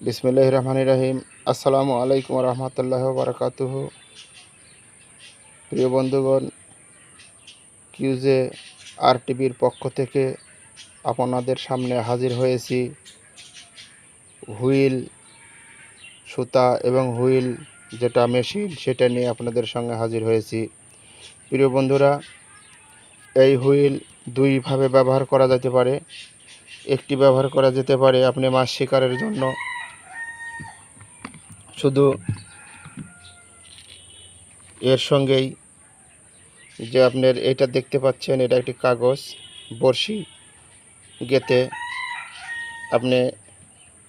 বিসমিল্লাহ রহমান রাহিম আসসালামু আলাইকুম রহমতুল্লাহ বারকাতুহ। প্রিয় বন্ধুগণ কিউজে আর টিভির পক্ষ থেকে আপনাদের সামনে হাজির হয়েছি। হুইল সুতা এবং হুইল যেটা মেশিন, সেটা নিয়ে আপনাদের সঙ্গে হাজির হয়েছি। প্রিয় বন্ধুরা, এই হুইল দুইভাবে ব্যবহার করা যেতে পারে। একটি ব্যবহার করা যেতে পারে আপনি মাছ শিকারের জন্য শুধু এর সঙ্গেই যে আপনার এটা দেখতে পাচ্ছেন, এটা একটি কাগজ, বড়শি গেতে আপনি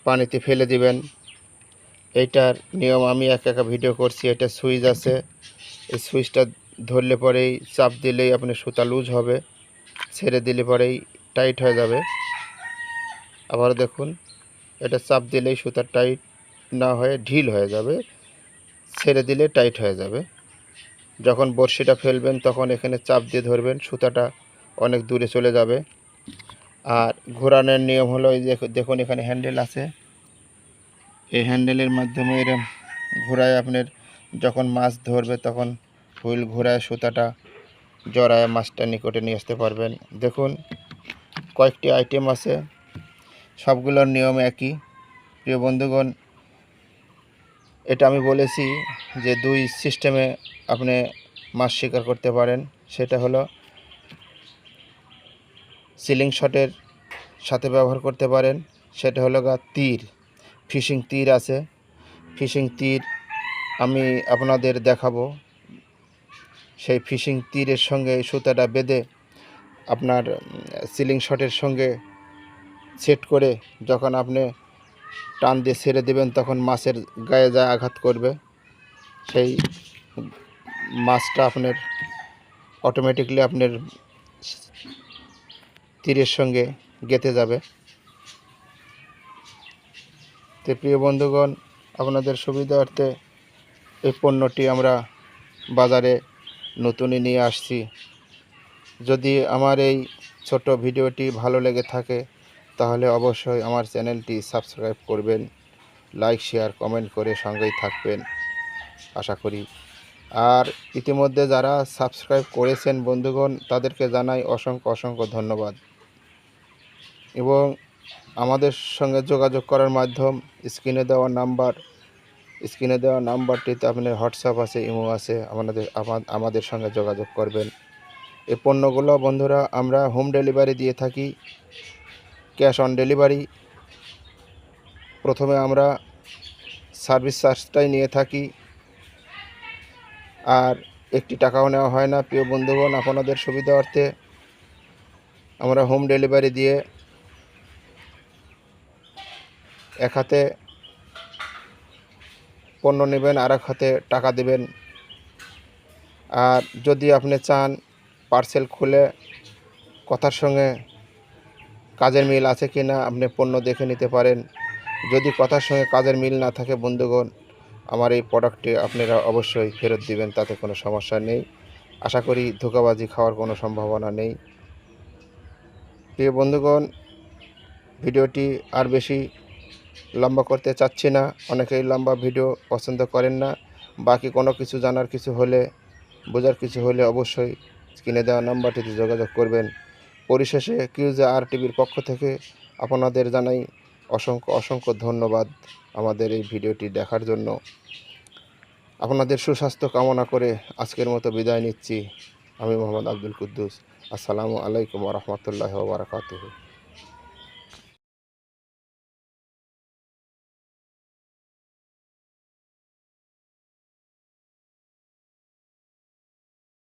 পানিতে ফেলে দিবেন। এইটার নিয়ম আমি এক একা ভিডিও করছি, এটা সুইচ আছে। এই সুইচটা ধরলে পরেই চাপ দিলেই আপনি সুতা লুজ হবে, ছেড়ে দিলে পরেই টাইট হয়ে যাবে। আবার দেখুন, এটা চাপ দিলেই সুতা টাইট না হয়ে ঢিল হয়ে যাবে, ছেড়ে দিলে টাইট হয়ে যাবে। যখন বড়শিটা ফেলবেন, তখন এখানে চাপ দিয়ে ধরবেন, সুতাটা অনেক দূরে চলে যাবে। আর ঘোরানোর নিয়ম হলো এই দেখুন এখানে হ্যান্ডেল আছে। এই হ্যান্ডেলের মাধ্যমে এরম ঘোরায় আপনার, যখন মাছ ধরবে তখন হুইল ঘোরায় সুতাটা, জড়ায় মাছটা নিকটে নিয়ে আসতে পারবেন। দেখুন, কয়েকটি আইটেম আছে। সবগুলোর নিয়ম একই। প্রিয় বন্ধুগণ এটা আমি বলেছি যে দুই সিস্টেমে আপনি মাছ শিকার করতে পারেন। সেটা হলো সিলিং শটের সাথে ব্যবহার করতে পারেন। সেটা হলো গা তীর, ফিশিং তীর আছে। ফিশিং তীর আমি আপনাদের দেখাবো। সেই ফিশিং তীরের সঙ্গে সুতাটা বেঁধে আপনার সিলিং শটের সঙ্গে সেট করে যখন আপনি টান দিয়ে ছেড়ে দেবেন, তখন মাছের গায়ে যায় আঘাত করবে, সেই মাছটা আপনার অটোমেটিকলি আপনার তীরের সঙ্গে গেঁথে যাবে। তো প্রিয় বন্ধুগণ, আপনাদের সুবিধার্থে এই পণ্যটি আমরা বাজারে নতুনই নিয়ে আসছি। যদি আমার এই ছোট ভিডিওটি ভালো লেগে থাকে তাহলে অবশ্যই আমার চ্যানেলটি সাবস্ক্রাইব করবেন, লাইক, শেয়ার, কমেন্ট করে সঙ্গেই থাকবেন, আশা করি। আর ইতিমধ্যে যারা সাবস্ক্রাইব করেছেন বন্ধুগণ, তাদেরকে জানাই অসংখ্য অসংখ্য ধন্যবাদ। এবং আমাদের সঙ্গে যোগাযোগ করার মাধ্যম, স্ক্রিনে দেওয়া নাম্বার, স্ক্রিনে দেওয়া নাম্বারটিতে আপনার হোয়াটসঅ্যাপ আছে, ইমো আছে, আমাদের আমাদের সঙ্গে যোগাযোগ করবেন। এই পণ্যগুলো বন্ধুরা আমরা হোম ডেলিভারি দিয়ে থাকি। Cash on delivery. প্রথমে আমরা সার্ভিস চার্জটাই নিয়ে থাকি। আর একটি টাকাও নেওয়া হয় না, প্রিয় বন্ধুগণ, আপনাদের সুবিধার্থে। আমরা হোম ডেলিভারি দিয়ে এক হাতে পণ্য নেবেন আর এক হাতে টাকা দেবেন। আর যদি আপনি চান পার্সেল খুলে কথার সঙ্গে কাজের মিল আছে কি না, আপনি পণ্য দেখে নিতে পারেন। যদি কথার সঙ্গে কাজের মিল না থাকে বন্ধুগণ, আমার এই প্রোডাক্টটি আপনারা অবশ্যই ফেরত দিবেন, তাতে কোনো সমস্যা নেই। আশা করি ধোকাবাজি খাওয়ার কোনো সম্ভাবনা নেই। প্রিয় বন্ধুগণ, ভিডিওটি আর বেশি লম্বা করতে চাচ্ছি না, অনেকেই লম্বা ভিডিও পছন্দ করেন না। বাকি কোনো কিছু জানার কিছু হলে, বোঝার কিছু হলে অবশ্যই স্ক্রিনে দেওয়া নাম্বারটিতে যোগাযোগ করবেন। পরিশেষে কিউজে আর টিভির পক্ষ থেকে আপনাদের জানাই অসংখ্য অসংখ্য ধন্যবাদ আমাদের এই ভিডিওটি দেখার জন্য। আপনাদের সুস্বাস্থ্য কামনা করে আজকের মতো বিদায় নিচ্ছি। আমি মোহাম্মদ আব্দুল কুদ্দুস। আসসালামু আলাইকুম রহমতুল্লাহ বারকাতুহ।